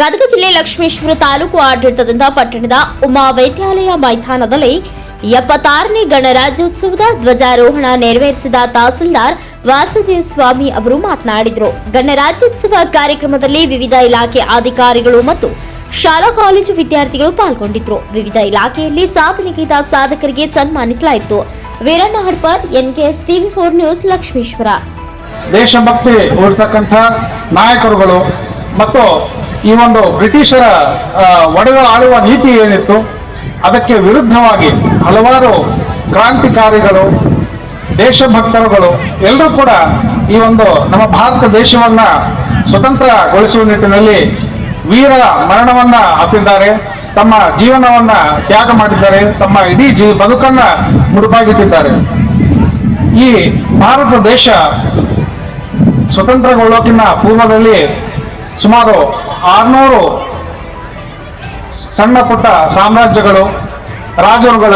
ಗದಗ ಜಿಲ್ಲೆ ಲಕ್ಷ್ಮೇಶ್ವರ ತಾಲೂಕು ಆಡಳಿತದಿಂದ ಪಟ್ಟಣದ ಉಮಾ ವೈದ್ಯಾಲಯ ಮೈದಾನದಲ್ಲಿ ಎಪ್ಪತ್ತಾರನೇ ಗಣರಾಜ್ಯೋತ್ಸವದ ಧ್ವಜಾರೋಹಣ ನೆರವೇರಿಸಿದ ತಹಸೀಲ್ದಾರ್ ವಾಸುದೇವ ಸ್ವಾಮಿ ಅವರು ಮಾತನಾಡಿದರು. ಗಣರಾಜ್ಯೋತ್ಸವ ಕಾರ್ಯಕ್ರಮದಲ್ಲಿ ವಿವಿಧ ಇಲಾಖೆ ಅಧಿಕಾರಿಗಳು ಮತ್ತು ಶಾಲಾ ಕಾಲೇಜು ವಿದ್ಯಾರ್ಥಿಗಳು ಪಾಲ್ಗೊಂಡಿದ್ರು ವಿವಿಧ ಇಲಾಖೆಯಲ್ಲಿ ಸಾಧನೆಗೈದ ಸಾಧಕರಿಗೆ ಸನ್ಮಾನಿಸಲಾಯಿತು. Veeranna Hadpar NKS TV four news Lakshmeshwar. ದೇಶಭಕ್ತಿ ನಾಯಕರುಗಳು ಮತ್ತು ಈ ಒಂದು ಬ್ರಿಟಿಷರ ಒಡೆದ ಆಳುವ ನೀತಿ ಏನಿತ್ತು, ಅದಕ್ಕೆ ವಿರುದ್ಧವಾಗಿ ಹಲವಾರು ಕ್ರಾಂತಿಕಾರಿಗಳು, ದೇಶಭಕ್ತರುಗಳು, ಎಲ್ಲರೂ ಕೂಡ ಈ ಒಂದು ನಮ್ಮ ಭಾರತ ದೇಶವನ್ನ ಸ್ವತಂತ್ರಗೊಳಿಸುವ ನಿಟ್ಟಿನಲ್ಲಿ ವೀರ ಮರಣವನ್ನ ಅಪ್ಪಿದ್ದಾರೆ ತಮ್ಮ ಜೀವನವನ್ನ ತ್ಯಾಗ ಮಾಡಿದ್ದಾರೆ, ತಮ್ಮ ಇಡೀ ಜೀ, ಬದುಕನ್ನ ಮುಡುಪಾಗಿಟ್ಟಿದ್ದಾರೆ. ಈ ಭಾರತ ದೇಶ ಸ್ವತಂತ್ರಗೊಳ್ಳೋಕಿನ್ನ ಪೂರ್ವದಲ್ಲಿ ಸುಮಾರು ಆರ್ನೂರು ಸಣ್ಣ ಪುಟ್ಟ ಸಾಮ್ರಾಜ್ಯಗಳು ರಾಜರುಗಳ